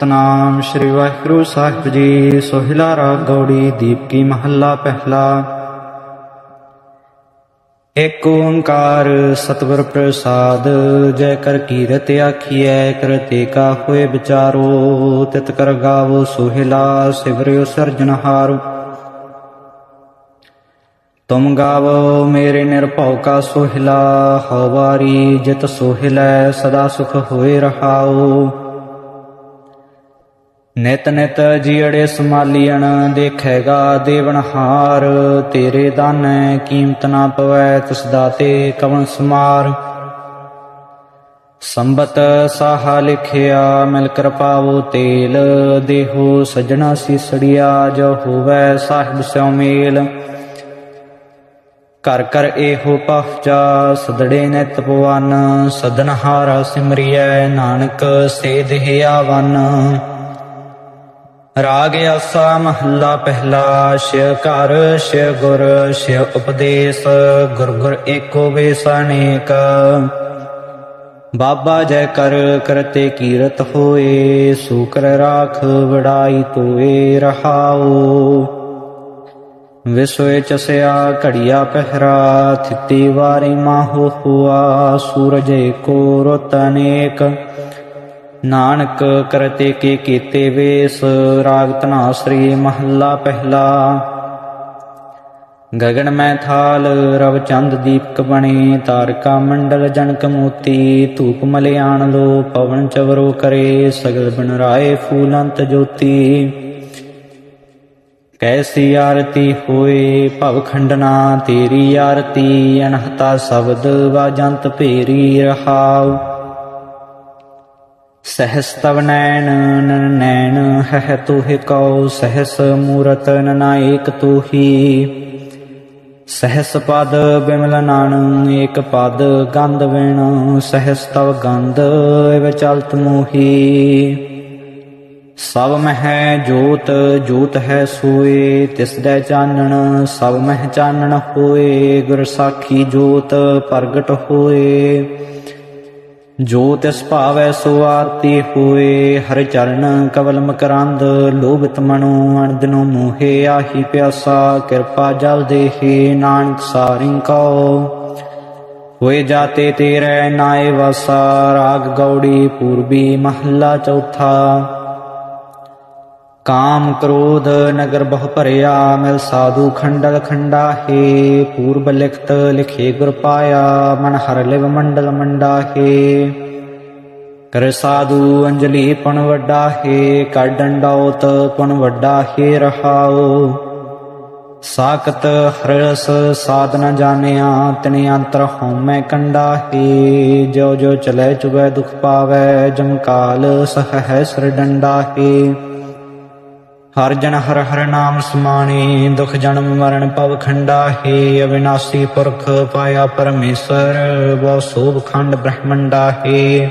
ਤਨਾਮ ਸ੍ਰੀ ਵਾਹਿਗੁਰੂ ਸਾਹਿਬ ਜੀ, ਸੋਹਿਲਾ ਰਾਗ ਗੌੜੀ ਦੀਪਕੀ ਮਹੱਲਾ ਪਹਿਲਾ। ਏਕ ਓੰਕਾਰ ਸਤਿਗੁਰ ਪ੍ਰਸਾਦ ਜੈ ਕਰ ਕੀਰਤ ਆਖੀਐ ਕਰਤੇ ਕਾ ਹੋਏ ਵਿਚਾਰੋ, ਤਿਤ ਕਰ ਗਾਵੋ ਸੋਹਿਲਾ ਸਿਵਰਿਓ ਸਿਰਜਨਹਾਰੋ ਤੁਮ ਗਾਵੋ ਮੇਰੇ ਨਿਰਭਉ ਕਾ ਸੋਹਿਲਾ, ਹਉ ਵਾਰੀ ਜਿਤ ਸੋਹਿਲੈ, ਸਦਾ ਸੁਖ ਹੋਏ ਰਹਾਓ। ਨਿਤ ਨਿਤ ਜੀੜੇ ਸਮਾਲੀਣ ਦੇਖੇਗਾ ਦੇਵਨਹਾਰ ਤੇਰੇ ਦਾਨੈ ਕੀਮਤ ਨਾ ਪਵੈ, ਤਿਸ ਦਾਤੇ ਕਵਨ ਸਮਾਰ। ਸੰਬਤ ਸਾਹਾ ਲਿਖਿਆ, ਮਿਲ ਕਰ ਪਾਵੋ ਤੇਲ। ਦੇਹੋ ਸਜਣਾ ਸੀਸੜੀਆ, ਜੋ ਹੋਵੈ ਸਾਹਿਬ ਸਿਉ ਮੇਲ। ਕਰ ਕਰ ਇਹੋ ਪਹਚਾ ਸਦੜੇ ਨਿਤ ਪਵਨ ਸਦਨਹਾਰਾ ਸਿਮਰਿਐ, ਨਾਨਕ ਸੇਧ ਆਵਨ। ਰਾਗ ਆਸਾ ਮਹੱਲਾ ਪਹਿਲਾ, ਸ਼ਿਵ ਘਰ, ਸ਼ਿਵ ਗੁਰ, ਸ਼ਿਵ ਉਪਦੇਸ਼, ਗੁਰ ਗੁਰ ਏਕੋ ਵੇਸ ਬਾਬਾ ਜੈ ਕਰ, ਕਰਤੇ ਕੀਰਤ ਹੋਏ, ਸੂਕਰ ਰਾਖ ਵੜਾਈ ਤੋਏ ਰਹਾਉ। ਵਿਸੋਏ ਚਸਿਆ, ਘੜੀਆ ਪਹਿਰਾ, ਥਿੱਤੀ ਵਾਰੀ ਮਾਹੋ ਹੁਆ, ਸੂਰਜ ਏਕੋ ਰੁੱਤ ਅਨੇਕ। ਨਾਨਕ ਕਰਤੇ ਕੇ ਕੀਤੇ ਵੇਸ, ਰਾਗ ਧਨਾਸਰੀ ਮਹੱਲਾ ਪਹਿਲਾ। ਗਗਨ ਮੈਂ ਥਾਲ, ਰਵ ਚੰਦ ਦੀਪਕ ਬਣੇ, ਤਾਰਕਾ ਮੰਡਲ ਜਨਕ ਮੋਤੀ, ਧੂਪ ਮਲਿਆਣ ਲੋ, ਪਵਨ ਚਵਰੋ ਕਰੇ, ਸਗਲ ਬਨ ਰਾਏ ਫੂਲੰਤ ਜੋਤੀ। ਕੈਸੀ ਆਰਤੀ ਹੋਏ ਭਵ ਖੰਡਨਾ, ਤੇਰੀ ਆਰਤੀ ਅਨਹਤਾ ਸ਼ਬਦ ਵਾਜੰਤ ਭੇਰੀ ਰਹਾਉ। ਸਹਸ ਤਵ ਨੈਣ ਨਨ ਨੈਣ ਹੈ ਤੁਹਿ ਕਉ ਸਹਸ ਮੂਰਤ ਨਨਾਇਕ ਤੁਹੀ। ਸਹਸ ਪਦ ਬਿਮਲ ਨਾਨ ਏਕ ਪਦ ਗੰਧ ਵਿਣ ਸਹਸ ਤਵ ਗੰਧ ਇਵ ਚਲਤ ਮੋਹੀ। ਸਭ ਮਹਿ ਜੋਤ ਜੋਤ ਹੈ ਸੋਏ, ਤਿਸ ਦੈ ਚਾਨਣ ਸਭ ਮਹਿ ਚਾਨਣ ਹੋਏ, ਗੁਰ ਸਾਖੀ ਜੋਤ ਪ੍ਰਗਟ ਹੋਏ। ਜੋ ਤਿਸ ਭਾਵੈ ਸੋ ਆਰਤੀ ਹੋਏ, ਹਰਿ ਚਰਨ ਕਵਲ ਮਕਰੰਦ, ਲੋਭਿਤ ਮਨੋ ਅਣਦਿਨੋ ਮੋਹੇ, ਆਹੀ ਪਿਆਸਾ, ਕਿਰਪਾ ਜਲ ਦੇਹੇ, ਨਾਨਕ ਸਾਰਿੰ ਕਉ। ਹੋਏ ਜਾਤੇ ਤੇਰੇ ਨਾਏ ਵਾਸਾ, ਰਾਗ ਗੌੜੀ ਪੂਰਬੀ ਮਹੱਲਾ ਚੌਥਾ। ਕਾਮ ਕ੍ਰੋਧ ਨਗਰ ਬਹੁ ਭਰਿਆ, ਮਿਲ ਸਾਧੂ ਖੰਡਲ ਖੰਡਾ, ਹੈ ਪੂਰਬ ਲਿਖਤ ਲਿਖੇ ਗੁਰ ਪਾਇਆ, ਮਨ ਹਰ ਲਿਵ ਮੰਡਲ ਮੰਡਾ, ਹੈ। ਕਰ ਸਾਧੂ ਅੰਜਲੀ ਪਣ ਵੱਡਾ, ਹੈ ਕਰ ਡੰਡੌਤ ਪਣ ਵੱਡਾ, ਹੈ ਰਹਾਉ। ਸਾਖਤ ਹਰਸ ਸਾਧ ਨ ਜਾਣਿਆ, ਤਨੇ ਅੰਤਰ ਹਉਮੈ ਕੰਡਾ, ਹੈ। ਜੋ ਜੋ ਚਲੇ ਚੁਬੈ ਦੁਖ ਪਾਵੈ ਜਮਕਾਲ ਸਹ ਹੈ ਸਰ ਡੰਡਾ, ਹੈ। ਹਰ ਜਨ ਹਰ ਹਰ ਨਾਮ ਸਮਾਣੇ, ਦੁਖ ਜਨਮ ਮਰਨ ਪਵ ਖੰਡਾ, ਹੈ ਅਵਿਨਾਸੀ ਪੁਰਖ ਪਾਇਆ ਪਰਮੇਸ਼ਰ ਬਹੁ ਸੋਭ ਖੰਡ ਬ੍ਰਹਮੰਡਾ, ਹੈ।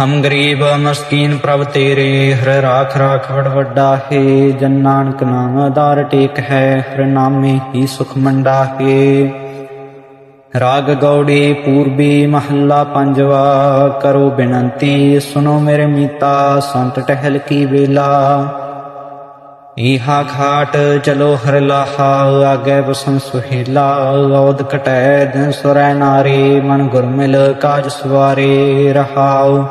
ਹਮ ਗਰੀਬ ਮਸਕੀਨ ਪ੍ਰਭ ਤੇਰੇ, ਹਰ ਰਾਖ ਰਾਖ ਵਡ ਵੱਡਾ, ਹੈ, ਜਨ ਨਾਨਕ ਨਾਮ ਆਧਾਰ ਟੇਕ ਹੈ, ਹਰ ਨਾਮੇ ਹੀ ਸੁਖ ਮੰਡਾ, ਹੈ। ਰਾਗ ਗੌੜੀ ਪੂਰਬੀ ਮਹੱਲਾ ਪੰਜਵਾ, ਕਰੋ ਬੇਨੰਤੀ ਸੁਨੋ ਮੇਰੇ ਮੀਤਾ, ਸੰਤ ਟਹਿਲ ਕੀ ਵੇਲਾ। ਈਹਾ ਖਾਟ ਚਲੋ ਹਰ ਲਾਹਾ, ਆਗੇ ਬਸੰ ਸੁਹੇਲਾ, ਔਦ ਕਟੈ ਦਿਨ ਸੁਰੈ ਨਾਰੀ, ਮਨ ਗੁਰਮਿਲ ਕਾਜ ਸਵਾਰੇ ਰਹਾਉ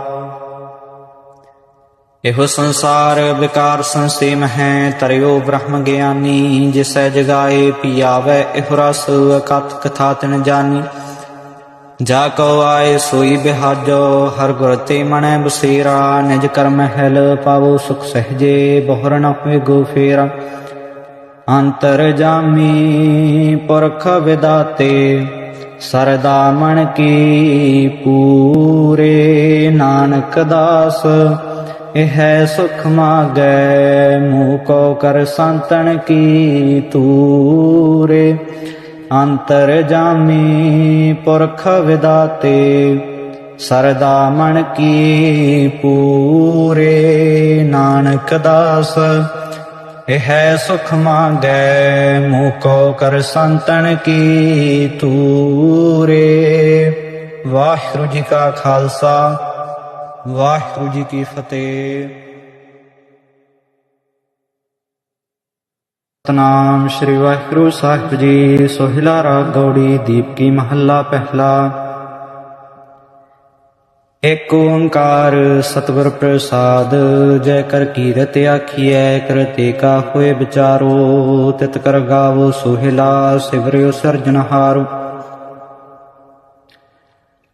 ਇਹੋ ਸੰਸਾਰ ਵਿਕਾਰ ਸੰਸੇਮ ਹੈ ਤਰਿਓ ਬ੍ਰਹਮ ਗਿਆਨੀ, ਜਿਸੈ ਜਗਾਏ ਪਿਆਵੈ, ਇਹੋ ਰਸ ਅਕਥ ਕਥਾ ਤਨ ਜਾਨੀ। ਜਾ ਕੋ ਆਏ ਸੋਈ ਬਿਹਾਜੋ, ਹਰ ਗੁਰ ਤੇ ਮਨੈ ਬਸੇਰਾ, ਨਿਜ ਕਰਮ ਹੈਲ ਪਾਵੋ ਸੁਖ ਸਹਜੇ, ਬਹੁਰ ਨ ਹੋਏ ਗੋ ਫੇਰਾ। ਅੰਤਰ ਜਾਮੀ ਪੁਰਖ ਵਿਦਾਤੇ, ਸਰਦਾ ਮਣ ਕੀ ਪੂਰੇ, ਨਾਨਕ ਦਾਸ। ਇਹ ਸੁਖ ਮਾਗੈ, ਮੂਹ ਕੋ ਕਰ ਸੰਤਨ ਕੀ ਤੂਰੇ? ਅੰਤਰ ਜਾਮੀ ਪੁਰਖ ਵਿਦਾਤੇ, ਸਰਦਾ ਮਨ ਕੀ ਪੂਰੇ? ਨਾਨਕ ਦਾਸ, ਇਹ ਸੁਖ ਮਾਗੈ, ਮੂਹ ਕੋ ਕਰ ਸੰਤਨ ਕੀ ਤੂਰੇ? ਵਾਹਿਗੁਰੂ ਜੀ ਕਾ ਖਾਲਸਾ। ਵਾਹਿਗੁਰੂ ਜੀ ਕੀ ਫਤਿਹ। ਸਤਨਾਮ ਸ੍ਰੀ ਵਾਹਿਗੁਰੂ ਸਾਹਿਬ ਜੀ, ਸੋਹਿਲਾ ਰਾਗ ਗੌੜੀ ਦੀਪਕੀ ਮਹੱਲਾ ਪਹਿਲਾ। ਏਕ ਓੰਕਾਰ ਸਤਿਗੁਰ ਪ੍ਰਸਾਦ ਜੈ ਕਰ ਕੀਰਤ ਆਖੀਐ ਕਰਤੇ ਕਾ ਹੋਏ ਵਿਚਾਰੋ, ਤਿਤ ਕਰ ਗਾਵੋ ਸੋਹਿਲਾ, ਸਿਵਰਿਓ ਸਰਜਨਹਾਰੋ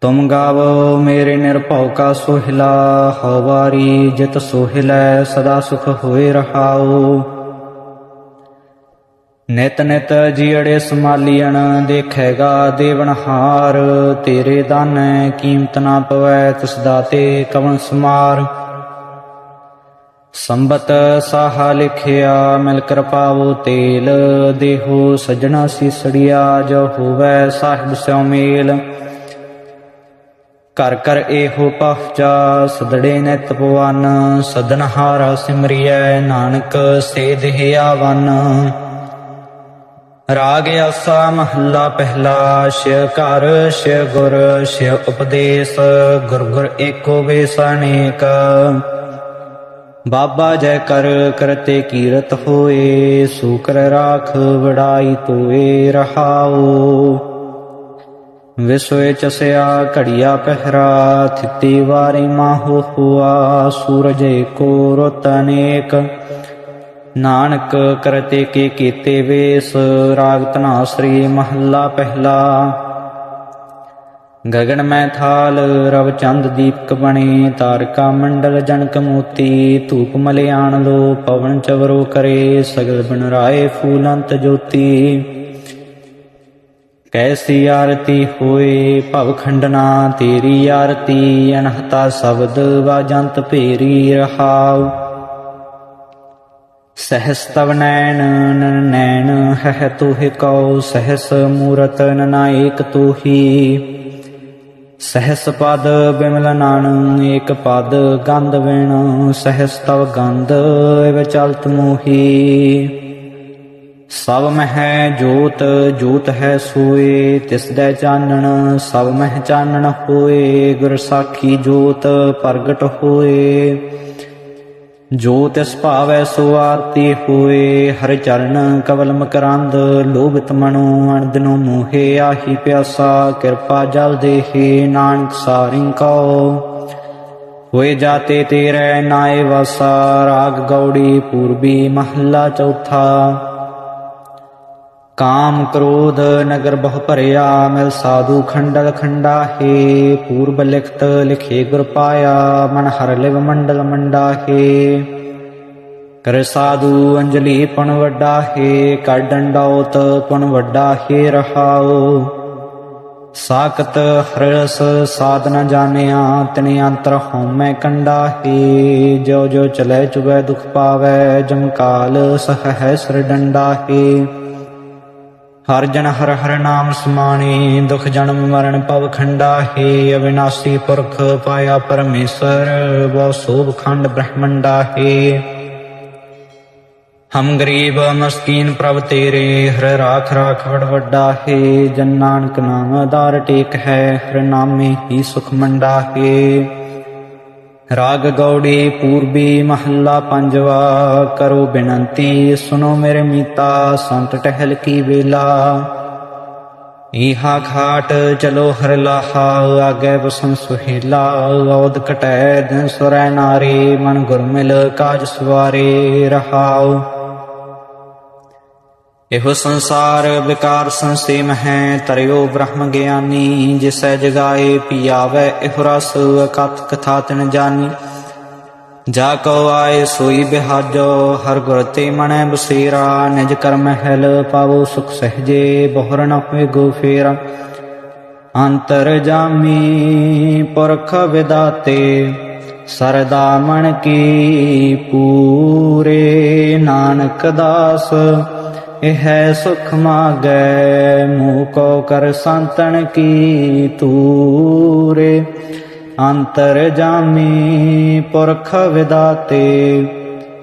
ਤੁਮ ਗਾਵੋ ਮੇਰੇ ਨਿਰਭਉ ਕਾ ਸੋਹਿਲਾ ਹਵਾਰੀ ਜਿਤ ਸੋਹਿਲੈ, ਸਦਾ ਸੁਖ ਹੋਏ ਰਹਾਓ ਨਿਤ ਨਿਤ ਜੀੜੇ ਸਮਾਲੀਣ ਦੇਖੇਗਾ ਦੇਵਨਹਾਰ ਤੇਰੇ ਦਾਨੈ ਕੀਮਤ ਨਾ ਪਵੈ, ਤਿਸ ਦਾਤੇ ਕਵਨ ਸਮਾਰ। ਸੰਬਤ ਸਾਹਾ ਲਿਖਿਆ, ਮਿਲ ਕਰ ਪਾਵੋ ਤੇਲ। ਦੇਹੋ ਸਜਣਾ ਸੀਸੜੀਆ, ਜੋ ਹੋਵੈ ਸਾਹਿਬ ਸਿਉ ਮੇਲ। ਕਰ ਕਰ ਇਹੋ ਪਹਚਾ ਸਦੜੇ ਨਿਤ ਸਦਨ ਹਾਰਾ ਸਿਮਰਿਐ, ਨਾਨਕ ਸੇਧ ਆਵਨ। ਰਾਗ ਆਸਾ ਮਹੱਲਾ ਪਹਿਲਾ, ਸ਼ਿਵ ਘਰ, ਸ਼ਿਵ ਗੁਰ, ਸ਼ਿਵ ਉਪਦੇਸ਼, ਗੁਰ ਗੁਰ ਏਕੋ ਵੇਸ ਅਨੇਕ। ਬਾਬਾ ਜੈ ਕਰ ਕਰਤੇ ਕੀਰਤ ਹੋਏ, ਸੂਕਰ ਰਾਖ ਵੜਾਈ ਤੋਏ ਰਹਾਓ। ਵਿਸੋਏ ਚਸਿਆ, ਘੜੀਆ ਪਹਿਰਾ, ਥਿੱਤੀ ਵਾਰੀ ਮਾਹੋ ਹੁਆ, ਸੂਰਜ ਏਕੋ ਰੁੱਤ ਅਨੇਕ। ਨਾਨਕ ਕਰਤੇ ਕੇ ਕੀਤੇ ਵੇਸ ਰਾਗ ਧਨਾਸਰੀ ਮਹੱਲਾ ਪਹਿਲਾ। ਗਗਨ ਮੈਂ ਥਾਲ, ਰਵ ਚੰਦ ਦੀਪਕ ਬਣੇ, ਤਾਰਕਾ ਮੰਡਲ ਜਨਕ ਮੋਤੀ, ਧੂਪ ਮਲਿਆਣ ਲੋ, ਪਵਨ ਚਵਰੋ ਕਰੇ, ਸਗਲ ਬਨ ਰਾਏ ਫੂਲੰਤ ਜੋਤੀ। ਕੈਸੀ ਆਰਤੀ ਹੋਏ ਭਵ ਖੰਡਨਾ, ਤੇਰੀ ਆਰਤੀ ਅਨਹਤਾ ਸ਼ਬਦ ਵਾਜੰਤ ਭੇਰੀ ਰਹਾਉ। ਸਹਸ ਤਵ ਨੈਣ ਨੈਣ ਹੈ ਤੁਹਿ ਕਉ, ਸਹਸ ਮੂਰਤ ਨਨਾਇਕ ਤੁਹੀ। ਸਹਸ ਪਦ ਬਿਮਲ ਨਾਨ ਏਕ ਪਦ ਗੰਧ ਵਿਣ ਸਹਸ ਤਵ ਗੰਧ ਇਵ ਮੋਹੀ। ਸਭ ਮਹਿ ਜੋਤ ਜੋਤ ਹੈ ਸੋਏ, ਤਿਸ ਦੇ ਚਾਨਣ ਸਭ ਮਹਿ ਚਾਨਣ ਹੋਏ, ਗੁਰ ਸਾਖੀ ਜੋਤ ਪ੍ਰਗਟ ਹੋਏ। ਜੋ ਤਿਸ ਭਾਵੈ ਸੋ ਆਰਤੀ ਹੋਏ, ਹਰਿ ਚਰਨ ਕਵਲ ਮਕਰੰਦ, ਲੋਭਿਤ ਮਨੋ ਅਣਦਿਨੋ ਮੋਹੇ, ਆਹੀ ਪਿਆਸਾ, ਕਿਰਪਾ ਜਲ ਦੇਹੇ, ਨਾਨਕ ਸਾਰਿੰ ਕਉ। ਹੋਏ ਜਾਤੇ ਤੇਰੇ ਨਾਏ ਵਾਸਾ, ਰਾਗ ਗੌੜੀ ਪੂਰਬੀ ਮਹੱਲਾ ਚੌਥਾ। ਕਾਮ ਕ੍ਰੋਧ ਨਗਰ ਬਹੁ ਭਰਿਆ, ਮਿਲ ਸਾਧੂ ਖੰਡਲ ਖੰਡਾ, ਹੈ ਪੂਰਬ ਲਿਖਤ ਲਿਖੇ ਗੁਰ ਪਾਇਆ, ਮਨ ਹਰ ਲਿਵ ਮੰਡਲ ਮੰਡਾ, ਹੈ। ਕਰ ਸਾਧੂ ਅੰਜਲੀ ਪਣ ਵੱਡਾ, ਹੈ ਕਰ ਡੰਡੌਤ ਪਣ ਵੱਡਾ, ਹੈ ਰਹਾਉ। ਸਾਖਤ ਹਰਸ ਸਾਧ ਜਾਣਿਆ, ਤਨੇ ਅੰਤਰ ਹਉਮੈ ਕੰਡਾ, ਹੈ। ਜੋ ਜੋ ਚਲੇ ਚੁਬੈ ਦੁਖ ਪਾਵੈ ਜਮਕਾਲ ਸਹ ਹੈ ਸਰ ਡੰਡਾ, ਹੈ। ਹਰ ਜਨ ਹਰ ਹਰ ਨਾਮ ਸਮਾਣੇ, ਦੁਖ ਜਨਮ ਮਰਨ ਪਵ ਖੰਡਾ, ਹੈ ਅਵਿਨਾਸੀ ਪੁਰਖ ਪਾਇਆ ਪਰਮੇਸ਼ਰ ਬਹੁ ਸੋਭ ਖੰਡ ਬ੍ਰਹਮੰਡਾ, ਹੈ। ਹਮ ਗਰੀਬ ਮਸਕੀਨ ਪ੍ਰਭ ਤੇਰੇ, ਹਰ ਰਾਖ ਰਾਖ ਵਡ ਵੱਡਾ, ਹੈ। ਜਨ ਨਾਨਕ ਨਾਮ ਆਧਾਰ ਟੇਕ ਹੈ, ਹਰ ਨਾਮੇ ਹੀ ਸੁਖ ਮੰਡਾ, ਹੈ। ਰਾਗ ਗੌੜੀ ਪੂਰਬੀ ਮਹੱਲਾ ਪੰਜਵਾ, ਕਰੋ ਬੇਨੰਤੀ ਸੁਨੋ ਮੇਰੇ ਮੀਤਾ, ਸੰਤ ਟਹਿਲ ਕੀ ਵੇਲਾ। ਈਹਾ ਘਾਟ ਚਲੋ ਹਰ ਲਾਹਾ, ਆਗੇ ਬਸਨ ਸੁਹੇਲਾ, ਔਦ ਕਟੈ ਦਿਨ ਸੁਰੈ ਨਾਰੀ, ਮਨ ਗੁਰਮਿਲ ਕਾਜ ਸਵਾਰੇ ਰਹਾਉ ਇਹੋ ਸੰਸਾਰ ਵਿਕਾਰ ਸੰਸੇਮ ਹੈ ਤਰਿਓ ਬ੍ਰਹਮ ਗਿਆਨੀ, ਜਿਸੈ ਜਗਾਏ ਪਿਆਵੈ, ਇਹੋ ਰਸ ਅਕਥ ਕਥਾ ਤਨ ਜਾਨੀ। ਜਾ ਕੋ ਆਏ ਸੋਈ ਬਿਹਾਜੋ, ਹਰ ਗੁਰ ਤੇ ਮਣੈ ਬਸੇਰਾ, ਨਿਜ ਕਰਮ ਹੈਲ ਪਾਵੋ ਸੁਖ ਸਹਜੇ, ਬਹੁਰ ਨ ਹੋਏ ਗੋ ਫੇਰਾ। ਅੰਤਰ ਜਾਮੀ ਪੁਰਖ ਵਿਦਾਤੇ ਸਰਦਾ ਮਨ ਕੀ ਪੂਰੇ ਨਾਨਕ ਦਾਸ, ਇਹ ਸੁਖ ਮਾਗੈ, ਮੂਹ ਕੋ ਕਰ ਸੰਤਨ ਕੀ ਤੂਰੇ। ਅੰਤਰ ਜਾਮੀ ਪੁਰਖ ਵਿਦਾਤੇ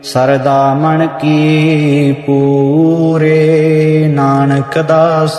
ਸਰਦਾ ਮਨ ਕੀ ਪੂਰੇ ਨਾਨਕ ਦਾਸ